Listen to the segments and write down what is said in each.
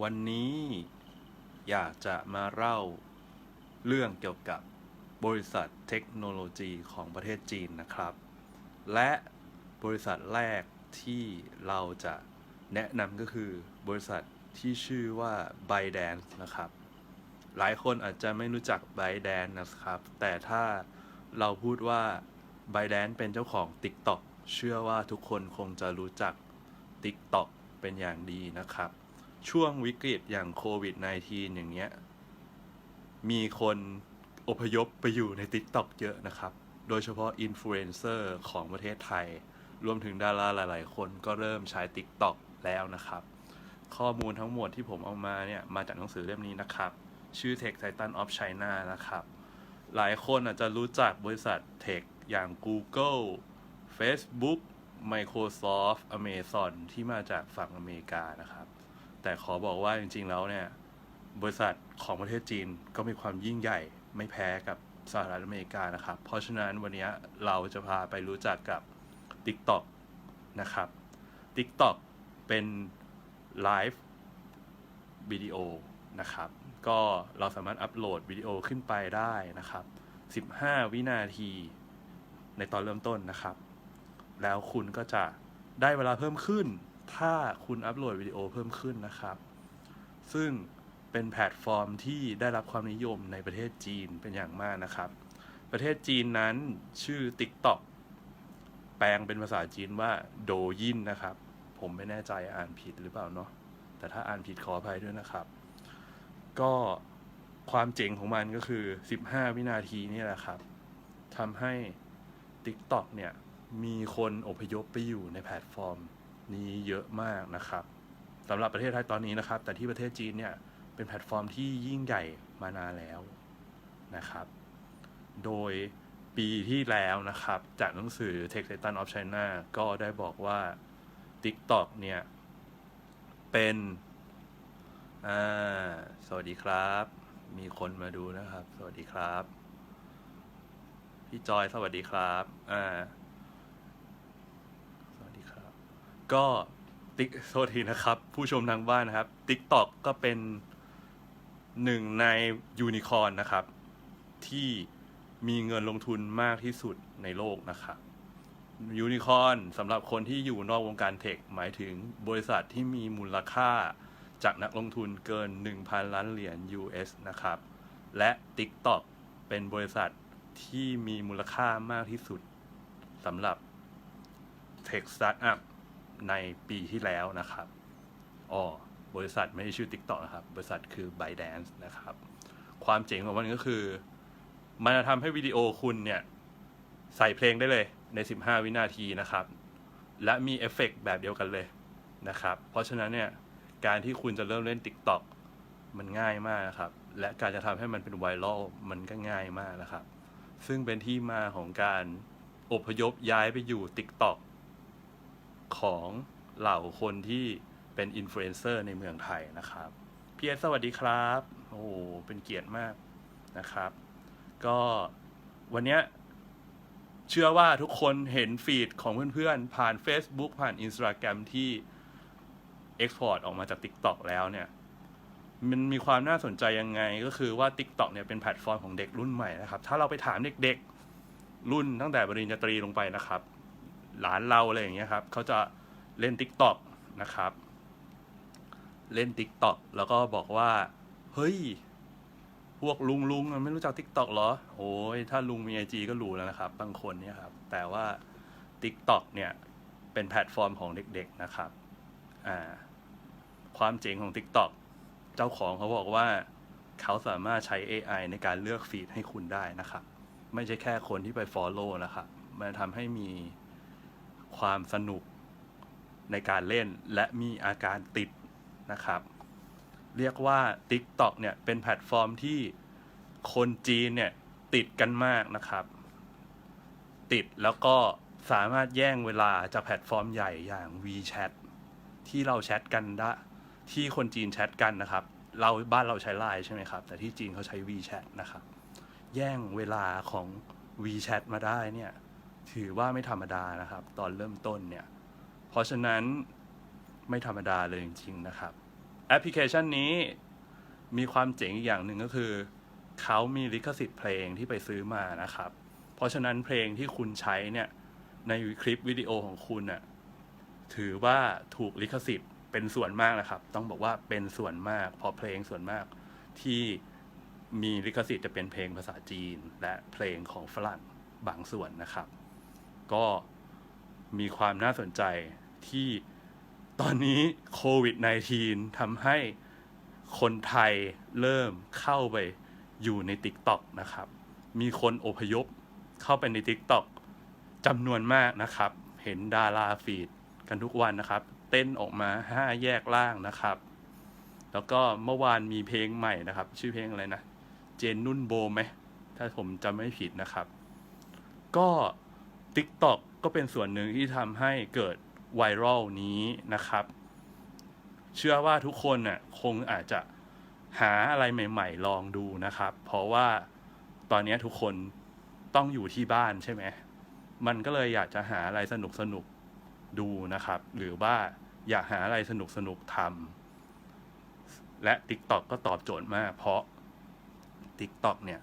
วันนี้อยากจะมาเล่าเรื่องเกี่ยวกับบริษัทเทคโนโลยีของประเทศจีนนะครับ และบริษัทแรกที่เราจะแนะนำก็คือบริษัทที่ชื่อว่า ByteDance นะครับ หลายคนอาจจะไม่รู้จัก ByteDance นะครับ แต่ถ้าเราพูดว่า ByteDance เป็นเจ้าของ TikTok เชื่อว่าทุกคนคงจะรู้จัก TikTok เป็นอย่างดีนะครับ ช่วงวิกฤตอย่างโควิด -19 อย่างเงี้ย มีคนอพยพไปอยู่ใน TikTok เยอะนะครับ โดยเฉพาะอินฟลูเอนเซอร์ของประเทศไทย รวมถึงดาราหลาย ๆ คนก็เริ่มใช้ TikTok แล้วนะครับ ข้อมูลทั้งหมดที่ผมเอามาเนี่ย มาจากหนังสือเล่มนี้นะครับ ชื่อ Tech Titan of China นะครับ หลายคนอาจจะรู้จักบริษัทเทคอย่าง Google Facebook Microsoft Amazon ที่มาจากฝั่งอเมริกานะครับ แต่ขอบอกว่าจริง ๆ แล้วเนี่ยบริษัทของประเทศจีนก็มีความยิ่งใหญ่ไม่แพ้กับสหรัฐอเมริกานะครับ เพราะฉะนั้นวันนี้เราจะพาไปรู้จักกับ TikTok นะครับ TikTok เป็นไลฟ์วิดีโอนะครับ ก็เราสามารถอัปโหลดวิดีโอขึ้นไปได้นะครับ 15 วินาทีในตอนเริ่มต้นนะครับ แล้วคุณก็จะได้เวลาเพิ่มขึ้น ถ้าคุณอัปโหลดวิดีโอเพิ่มขึ้นนะครับ ซึ่งเป็นแพลตฟอร์มที่ได้รับความนิยมในประเทศจีนเป็นอย่างมากนะครับ ประเทศจีนนั้นชื่อ TikTok แปลงเป็นภาษาจีนว่าโดยินนะครับ ผมไม่แน่ใจอ่านผิดหรือเปล่าเนาะแต่ถ้าอ่านผิดขออภัยด้วยนะครับ ก็ความเจ๋งของมันก็คือ 15 วินาทีนี่แหละครับทำให้ TikTok เนี่ยมีคนอพยพไปอยู่ในแพลตฟอร์ม นี้เยอะมากนะครับสำหรับประเทศไทยตอนนี้นะครับ แต่ที่ประเทศจีนเนี่ยเป็นแพลตฟอร์มที่ยิ่งใหญ่มานานแล้วนะครับ โดยปีที่แล้วนะครับ จากหนังสือ Tech Titan of China ก็ได้บอกว่า TikTok เนี่ย เป็นอ่าสวัสดีครับ มีคนมาดูนะครับ สวัสดีครับ พี่จอยสวัสดีครับอ่า สวัสดีครับ ก็ติ๊กโทษทีนะครับ ผู้ชมทางบ้านนะครับ TikTok ก็เป็นหนึ่งในยูนิคอร์นนะครับ ที่มีเงินลงทุนมากที่สุดในโลกนะครับยูนิคอร์นสำหรับคนที่อยู่นอกวงการเทค หมายถึงบริษัทที่มีมูลค่าจากนักลงทุนเกิน 1,000 ล้านเหรียญ US นะครับ และ TikTok เป็นบริษัทที่มีมูลค่ามากที่สุดสำหรับ Tech Startup ในปีที่แล้วนะครับอ๋อบริษัทไม่ได้ชื่อ TikTok นะครับ บริษัทคือ ByteDance นะครับ ความเจ๋งของมันก็คือ มันจะทำให้วิดีโอคุณเนี่ย ใส่เพลงได้เลยใน 15 วินาทีนะครับ และมีเอฟเฟกต์แบบเดียวกันเลยนะครับ เพราะฉะนั้นเนี่ย การที่คุณจะเริ่มเล่น TikTok มันง่ายมากนะครับ และการจะทำให้มันเป็นไวรัลมันก็ง่ายมากนะครับ ซึ่งเป็นที่มาของการอพยพย้ายไปอยู่ TikTok ของเหล่าคนที่เป็นอินฟลูเอนเซอร์ในเมืองไทยนะครับพี่เอสสวัสดีครับ โอ้โหเป็นเกียรติมากนะครับ ก็วันเนี้ยเชื่อว่าทุกคนเห็นฟีดของเพื่อนๆ ผ่าน Facebook ผ่าน Instagram ที่ Export ออกมาจาก TikTok แล้วเนี่ย มันมีความน่าสนใจยังไงก็คือว่า TikTok เนี่ยเป็นแพลตฟอร์มของเด็กรุ่นใหม่นะครับ ถ้าเราไปถามเด็กๆ รุ่นตั้งแต่ปริญญาตรีลงไปนะครับ หลานเราอะไรอย่างเงี้ยครับเขาจะเล่น TikTok นะครับ เล่น TikTok แล้วก็บอกว่า เฮ้ย พวกลุงลุงไม่รู้จัก TikTok เหรอโอ้ยถ้าลุงมีไอจีก็รู้แล้วนะครับ บางคนเนี่ยครับ แต่ว่า TikTok เนี่ยเป็นแพลตฟอร์มของเด็กๆนะครับอ่าความเจ๋งของ TikTok เจ้าของเขาบอกว่าเขาสามารถใช้ AI ในการเลือกฟีดให้คุณได้นะครับ ไม่ใช่แค่คนที่ไป Follow นะครับ มันทำให้มี ความสนุกในการเล่นและมีอาการติดนะครับ เรียกว่า TikTok เนี่ยเป็นแพลตฟอร์มที่คนจีนเนี่ยติดกันมากนะครับ ติดแล้วก็สามารถแย่งเวลาจากแพลตฟอร์มใหญ่อย่าง WeChat ที่เราแชทกันได้ที่คนจีนแชทกันนะครับ เราบ้านเราใช้ไลน์ใช่ไหมครับ แต่ที่จีนเขาใช้ WeChat นะครับ แย่งเวลาของ WeChat มาได้เนี่ย ถือว่าไม่ธรรมดานะครับ ตอนเริ่มต้นเนี่ย เพราะฉะนั้นไม่ธรรมดาเลยจริงๆนะครับ แอปพลิเคชันนี้มีความเจ๋งอีกอย่างหนึ่งก็คือ เขามีลิขสิทธิ์เพลงที่ไปซื้อมานะครับ เพราะฉะนั้นเพลงที่คุณใช้เนี่ยในคลิปวิดีโอของคุณน่ะถือว่าถูกลิขสิทธิ์เป็นส่วนมากนะครับ ต้องบอกว่าเป็นส่วนมากเพราะเพลงส่วนมากที่มีลิขสิทธิ์จะเป็นเพลงภาษาจีน และเพลงของฝรั่งบางส่วนนะครับ ก็มีความน่าสนใจที่ตอนนี้โควิด -19 ทำให้คนไทยเริ่มเข้าไปอยู่ใน TikTok นะครับ มีคนอพยพเข้าไปใน TikTok จำนวนมากนะครับ เห็นดาราฟีดกันทุกวันนะครับ เต้นออกมาห้าแยกล่างนะครับ แล้วก็เมื่อวานมีเพลงใหม่นะครับ ชื่อเพลงอะไรนะ เจนนุ่นโบไหม ถ้าผมจำไม่ผิดนะครับ ก็ TikTok ก็เป็นส่วนหนึ่งที่ทำให้เกิดไวรัลนี้นะครับ เชื่อว่าทุกคนน่ะคงอาจจะหาอะไรใหม่ ๆ ลองดูนะครับ เพราะว่าตอนนี้ทุกคนต้องอยู่ที่บ้านใช่ไหม มันก็เลยอยากจะหาอะไรสนุกสนุกๆดูนะครับ หรือว่าอยากหาอะไรสนุกสนุกๆทำและ TikTok ก็ตอบโจทย์มาก เพราะ TikTok เนี่ย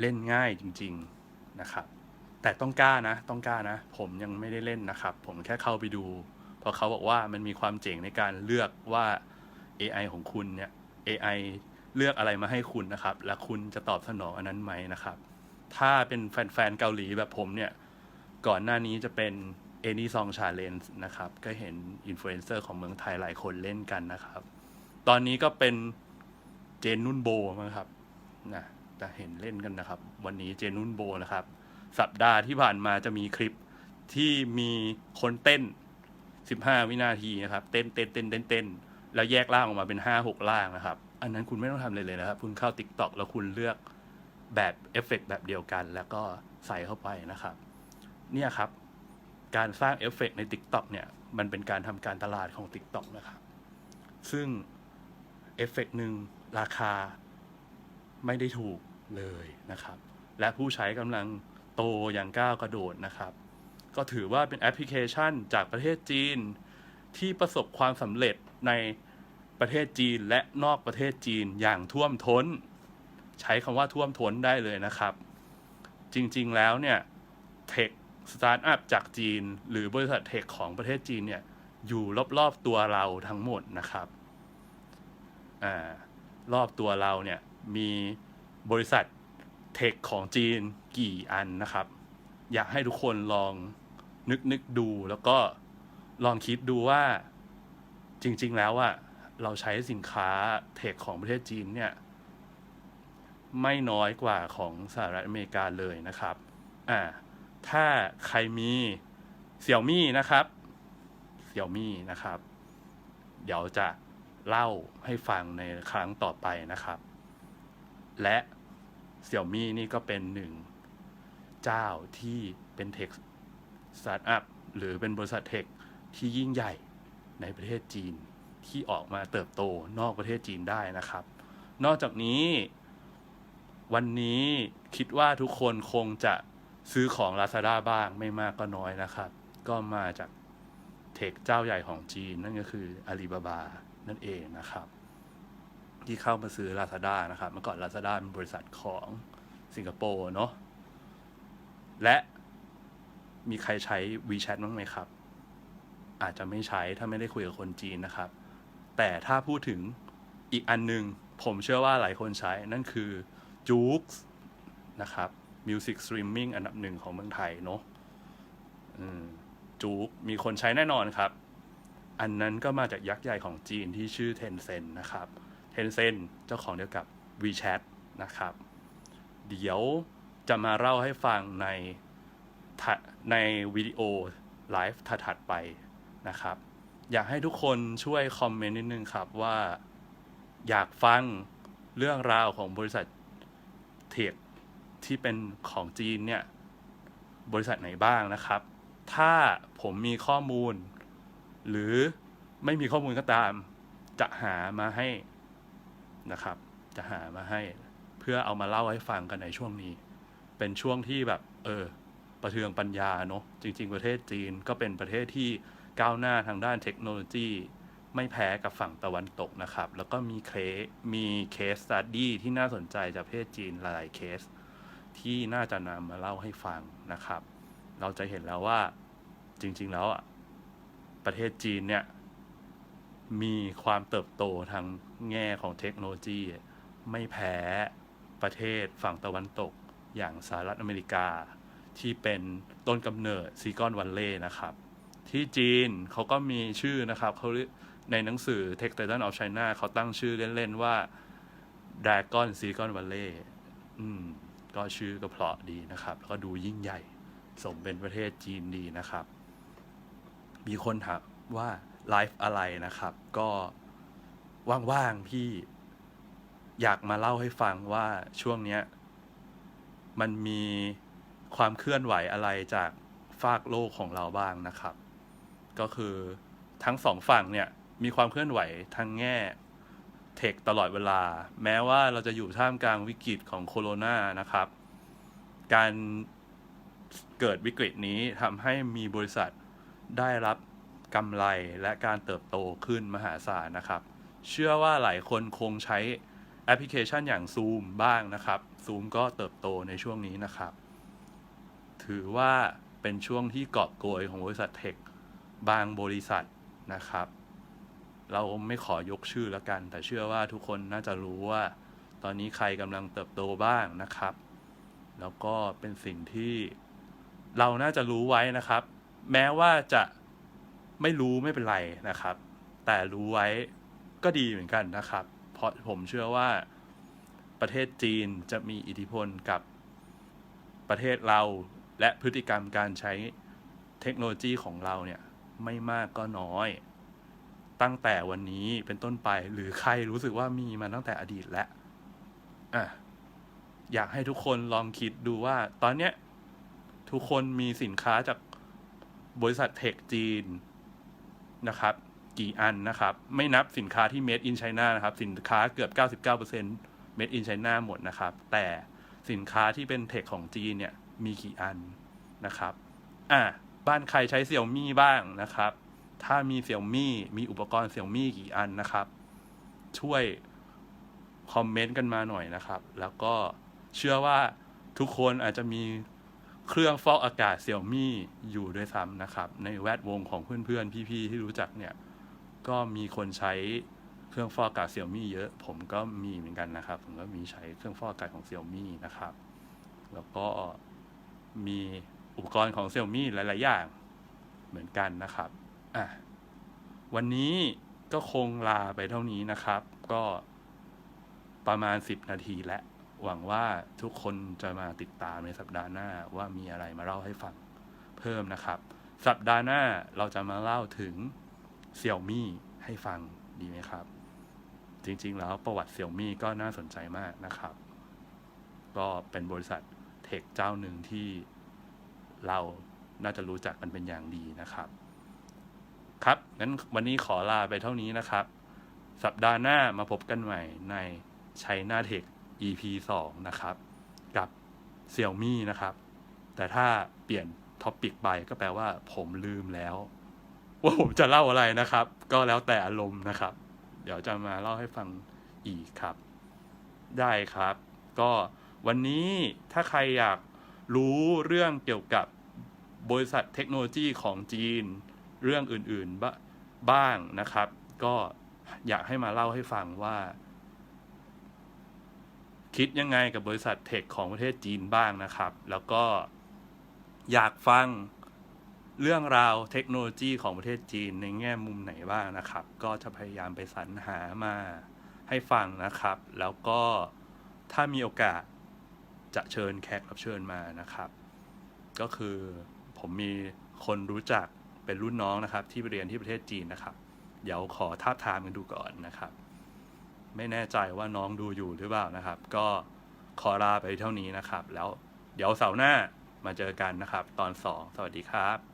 เล่นง่ายจริง ๆ นะครับ แต่ต้องกล้านะ ต้องกล้านะ ผมยังไม่ได้เล่นนะครับ ผมแค่เข้าไปดูเพราะเขาบอกว่ามันมีความเจ๋งในการเลือกว่า AI ของคุณเนี่ย AI เลือกอะไรมาให้คุณนะครับ และคุณจะตอบสนองอันนั้นไหมนะครับ ถ้าเป็นแฟนๆเกาหลีแบบผมเนี่ย ก่อนหน้านี้จะเป็น Any Song Challenge นะครับ ก็เห็นอินฟลูเอนเซอร์ของเมืองไทยหลายคนเล่นกันนะครับ ตอนนี้ก็เป็นเจนนุ่นโบมั้งครับนะจะเห็นเล่นกันนะครับ วันนี้เจนนุ่นโบนะครับ สัปดาห์ที่ผ่านมาจะมีคลิปที่มีคนเต้น 15 วินาทีนะครับ เต้นเต้นเต้นเต้นเต้นแล้วแยกล่างออกมาเป็น 5 6 ล่างนะครับ อันนั้นคุณไม่ต้องทำเลยเลยนะครับ คุณเข้า TikTok แล้วคุณเลือกแบบเอฟเฟกต์แบบเดียวกัน แล้วก็ใส่เข้าไปนะครับ เนี่ยครับ การสร้างเอฟเฟกต์ใน TikTok เนี่ย มันเป็นการทำการตลาดของ TikTok นะครับ ซึ่งเอฟเฟกต์หนึ่งราคาไม่ได้ถูกเลยนะครับ และผู้ใช้กำลัง โตอย่างก้าวกระโดดนะครับ ก็ถือว่าเป็นแอปพลิเคชันจากประเทศจีน ที่ประสบความสำเร็จในประเทศจีนและนอกประเทศจีนอย่างท่วมท้น ใช้คำว่าท่วมท้นได้เลยนะครับ จริงๆแล้วเนี่ยเทคสตาร์ทอัพจากจีน หรือบริษัทเทคของประเทศจีนเนี่ยอยู่รอบๆตัวเราทั้งหมดนะครับอรอบตัวเราเนี่ยมีบริษัท เทคของจีนกี่อันนะครับ อยากให้ทุกคนลองนึกนึกดูแล้วก็ลองคิดดูว่าจริง ๆ แล้วอะเราใช้สินค้าเทคของประเทศจีนเนี่ยไม่น้อยกว่าของสหรัฐอเมริกาเลยนะครับ อ่า ถ้าใครมีเสี่ยวมี่นะครับเสี่ยวมี่นะครับ เดี๋ยวจะเล่าให้ฟังในครั้งต่อไปนะครับ และ เสี่ยมี่นี่ก็เป็นหนึ่งเจ้าที่เป็นเทคสตาร์ทอัพหรือเป็นบริษัทเทคที่ยิ่งใหญ่ในประเทศจีนที่ออกมาเติบโตนอกประเทศจีนได้นะครับ นอกจากนี้ วันนี้คิดว่าทุกคนคงจะซื้อของ Lazada บ้างไม่มากก็น้อยนะครับ ก็มาจากเทคเจ้าใหญ่ของจีนนั่นก็คืออาลีบาบานั่นเองนะครับ ที่เข้ามาซื้อ Lazada นะครับเมื่อก่อน Lazada เป็นบริษัทของสิงคโปร์เนาะและมีใครใช้ WeChat บ้างไหมครับ อาจจะไม่ใช้ถ้าไม่ได้คุยกับคนจีนนะครับ แต่ถ้าพูดถึงอีกอันหนึงผมเชื่อว่าหลายคนใช้นั่นคือ j o o x นะครับ Music Streaming อันดับหนึ่งของเมืองไทยเนาะจูกมีคนใช้แน่นอนครับ อันนั้นก็มาจากยักษ์ใหญ่ของจีนที่ชื่อ Tencent นะครับ Tencent เจ้าของเดียวกับ WeChat นะครับ เดี๋ยวจะมาเล่าให้ฟังในในวิดีโอไลฟ์ถัดๆไปนะครับ อยากให้ทุกคนช่วยคอมเมนต์นิดนึงครับว่าอยากฟังเรื่องราวของบริษัทเทคที่เป็นของจีนเนี่ยบริษัทไหนบ้างนะครับ ถ้าผมมีข้อมูล หรือไม่มีข้อมูลก็ตาม จะหามาให้ นะครับ จะหามาให้เพื่อเอามาเล่าให้ฟังกันในช่วงนี้ เป็นช่วงที่แบบ เออ ประเทืองปัญญาเนอะจริง ๆ ประเทศจีนก็เป็นประเทศที่ก้าวหน้าทางด้านเทคโนโลยี ไม่แพ้กับฝั่งตะวันตกนะครับ แล้วก็มีเคสมีเคสสตัดดี้ที่น่าสนใจจากประเทศจีนหลายเคส ที่น่าจะนำมาเล่าให้ฟังนะครับ เราจะเห็นแล้วว่าจริง ๆ แล้วอะประเทศจีนเนี่ยมีความเติบโตทาง แง่ของเทคโนโลยี ไม่แพ้ประเทศฝั่งตะวันตกอย่างสหรัฐอเมริกา ที่เป็นต้นกำเนิดซิกอนวัลเลย์นะครับ ที่จีนเขาก็มีชื่อนะครับเขาในหนังสือ Tech Titan of China เขาตั้งชื่อเล่น ๆ ว่า Dragon Silicon Valley อืม ก็ชื่อก็เพราะดีนะครับ แล้วก็ดูยิ่งใหญ่ สมเป็นประเทศจีนดีนะครับ มีคนถามว่าไลฟ์อะไรนะครับ ก็ ว่างๆพี่อยากมาเล่าให้ฟังว่าช่วงเนี้ย มันมีความเคลื่อนไหวอะไรจากฝากโลกของเราบ้างนะครับ ก็คือทั้งสองฝั่งเนี่ย มีความเคลื่อนไหวทางแง่เทคตลอดเวลา แม้ว่าเราจะอยู่ท่ามกลางวิกฤตของโคโรนานะครับ การเกิดวิกฤตนี้ทำให้มีบริษัทได้รับกำไรและการเติบโตขึ้นมหาศาลนะครับ เชื่อว่าหลายคนคงใช้แอปพลิเคชันอย่าง Zoom บ้างนะครับ Zoom ก็เติบโตในช่วงนี้นะครับ ถือว่าเป็นช่วงที่กอบโกยของบริษัทเทคบางบริษัทนะครับ เราไม่ขอยกชื่อแล้วกัน แต่เชื่อว่าทุกคนน่าจะรู้ว่า ตอนนี้ใครกำลังเติบโตบ้างนะครับ แล้วก็เป็นสิ่งที่เราน่าจะรู้ไว้นะครับ แม้ว่าจะไม่รู้ไม่เป็นไรนะครับ แต่รู้ไว้ ก็ดีเหมือนกันนะครับ เพราะผมเชื่อว่าประเทศจีนจะมีอิทธิพลกับประเทศเราและพฤติกรรมการใช้เทคโนโลยีของเราเนี่ยไม่มากก็น้อย ตั้งแต่วันนี้เป็นต้นไปหรือใครรู้สึกว่ามีมาตั้งแต่อดีตแล้วอะอยากให้ทุกคนลองคิดดูว่า ตอนเนี้ยทุกคนมีสินค้าจากบริษัทเทคจีนนะครับ กี่อันนะครับ ไม่นับสินค้าที่ made in China นะครับ สินค้าเกือบ 99% made in China หมดนะครับ แต่สินค้าที่เป็นเทคของจีนเนี่ยมีกี่อันนะครับ อะบ้านใครใช้เสี่ยวมี่บ้างนะครับ ถ้ามีเสี่ยวมี่มีอุปกรณ์เสี่ยวมี่กี่อันนะครับ ช่วยคอมเมนต์กันมาหน่อยนะครับ แล้วก็เชื่อว่าทุกคนอาจจะมีเครื่องฟอกอากาศเสี่ยวมี่อยู่ด้วยซ้ำนะครับ ในแวดวงของเพื่อนๆ พี่ๆ ที่รู้จักเนี่ย ก็มีคนใช้เครื่องฟอกอากาศเสี่ยมี่เยอะ ผมก็มีเหมือนกันนะครับ ผมก็มีใช้เครื่องฟอกอากาศของเสี่ยมี่นะครับ แล้วก็มีอุปกรณ์ของเซี่ยมี่หลาย ๆ อย่างเหมือนกันนะครับอะวันนี้ก็คงลาไปเท่านี้นะครับ ก็ประมาณ 10 นาทีและ หวังว่าทุกคนจะมาติดตามในสัปดาห์หน้าว่ามีอะไรมาเล่าให้ฟังเพิ่มนะครับ สัปดาห์หน้าเราจะมาเล่าถึง เซี่ยมี่ให้ฟังดีไหมครับ จริงๆ แล้วประวัติเซี่ยมี่ก็น่าสนใจมากนะครับ ก็เป็นบริษัทเทคเจ้าหนึ่งที่เราน่าจะรู้จักกันเป็นอย่างดีนะครับ ครับงั้นวันนี้ขอลาไปเท่านี้นะครับ สัปดาห์หน้ามาพบกันใหม่ในชัยนาเทค EP 2 นะครับ กับเสี่ยวมี่นะครับ แต่ถ้าเปลี่ยนท็อปิกไปก็แปลว่าผมลืมแล้ว ว่าผมจะเล่าอะไรนะครับ ก็แล้วแต่อารมณ์นะครับ เดี๋ยวจะมาเล่าให้ฟังอีกครับ ได้ครับ ก็วันนี้ถ้าใครอยากรู้เรื่องเกี่ยวกับบริษัทเทคโนโลยีของจีน เรื่องอื่นๆบ้างนะครับ ก็อยากให้มาเล่าให้ฟังว่า คิดยังไงกับบริษัทเทคของประเทศจีนบ้างนะครับ แล้วก็อยากฟัง เรื่องราวเทคโนโลยีของประเทศจีนในแง่มุมไหนบ้างนะครับ ก็จะพยายามไปสรรหามาให้ฟังนะครับ แล้วก็ถ้ามีโอกาสจะเชิญแขกรับเชิญมานะครับ ก็คือผมมีคนรู้จักเป็นรุ่นน้องนะครับ ที่ไปเรียนที่ประเทศจีนนะครับ เดี๋ยวขอท้าทามกันดูก่อนนะครับ ไม่แน่ใจว่าน้องดูอยู่หรือเปล่านะครับ ก็ขอลาไปเท่านี้นะครับ แล้วเดี๋ยวเสาร์หน้ามาเจอกันนะครับ ตอนสองสวัสดีครับ